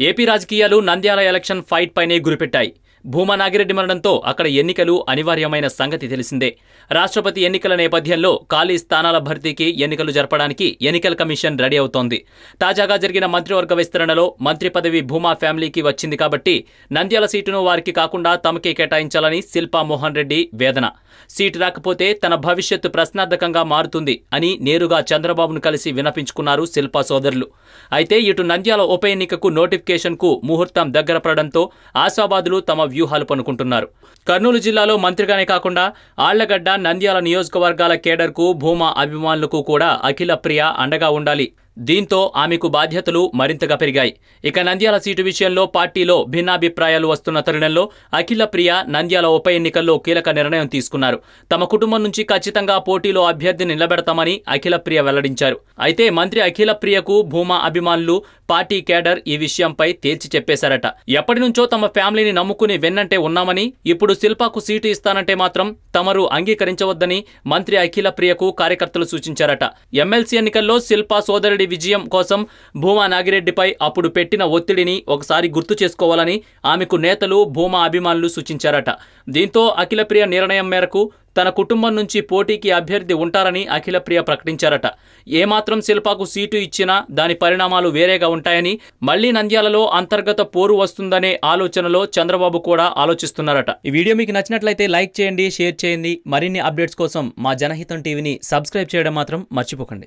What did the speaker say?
AP రాజకీయాలు Nandyal election fight పైనే గురిపెట్టాయి. భూమా నాగిరెడ్డి మరణంతో అక్కడ ఎన్నికలు అనివార్యమైన సంగతి తెలిసిందే. రాష్ట్రపతి ఎన్నికల నేపథ్యంలో ఖాళీ స్థానాల భర్తీకి ఎన్నికలు జరపడానికి ఎన్నికల కమిషన్ రెడీ అవుతోంది. తాజాగా జరిగిన మంత్రివర్గ విస్తరణలో మంత్రి పదవి భూమా ఫ్యామిలీకి వచ్చింది కాబట్టి నంద్యాల సీటును వారికి కాకుండా తమకే కేటాయించాలని శిల్పా మోహన్ రెడ్డి వేదన. సీటు రాకపోతే తన భవిష్యత్తు ప్రశ్నార్థకంగా మారుతుంది అని నేరుగా చంద్రబాబును కలిసి వినపించుకున్నారు శిల్పా సోదరులు. అయితే ఇటు నంద్యాల ఉప ఎన్నికకు నోటిఫికేషన్కు ముహూర్తం దగ్గర పడడంతో ఆశాబాదులు తమ వ్యూహాలు పనుకుంటున్నారు కర్నూలు జిల్లాలో మంత్రిగానే కాకుండా ఆళ్ళగడ్డ నంద్యాల నియోజకవర్గాల కేడర్కు భూమా అభిమానులకు కూడా అఖిల ప్రియ అండగా ఉండాలి. దీంతో ఆమెకు బాధ్యతలు మరింతగా పెరిగాయి. ఇక నంద్యాల సీటు విషయంలో పార్టీలో భిన్నాభిప్రాయాలు వస్తున్న తరుణంలో అఖిల ప్రియ నంద్యాల ఉప ఎన్నికల్లో కీలక నిర్ణయం తీసుకున్నారు. తమ కుటుంబం నుంచి ఖచ్చితంగా పోటీలో అభ్యర్థిని నిలబెడతామని అఖిల ప్రియ వెల్లడించారు. అయితే మంత్రి అఖిల ప్రియకు భూమా అభిమానులు పార్టీ కేడర్ ఈ విషయంపై తేల్చి చెప్పేశారట. ఎప్పటి నుంచో తమ ఫ్యామిలీని నమ్ముకుని వెన్నంటే ఉన్నామని ఇప్పుడు శిల్పాకు సీటు ఇస్తానంటే మాత్రం తమరు అంగీకరించవద్దని మంత్రి అఖిల ప్రియకు కార్యకర్తలు సూచించారట. ఎమ్మెల్సీ ఎన్నికల్లో శిల్పా సోదరుడి విజయం కోసం భూమా నాగిరెడ్డిపై అప్పుడు పెట్టిన ఒత్తిడిని ఒకసారి గుర్తు చేసుకోవాలని ఆమెకు నేతలు భూమా అభిమానులు సూచించారట. దీంతో అఖిలప్రియ నిర్ణయం మేరకు తన కుటుంబం నుంచి పోటీకి అభ్యర్థి ఉంటారని అఖిలప్రియ ప్రకటించారట. ఏమాత్రం శిల్పాకు సీటు ఇచ్చినా దాని పరిణామాలు వేరేగా ఉంటాయని మళ్ళీ నంద్యాలలో అంతర్గత పోరు వస్తుందనే ఆలోచనలో చంద్రబాబు కూడా ఆలోచిస్తున్నారట. ఈ వీడియో మీకు నచ్చినట్లయితే లైక్ చేయండి షేర్ చేయండి. మరిన్ని అప్డేట్స్ కోసం మా జనహితం టీవీని సబ్స్క్రైబ్ చేయడం మాత్రం మర్చిపోకండి.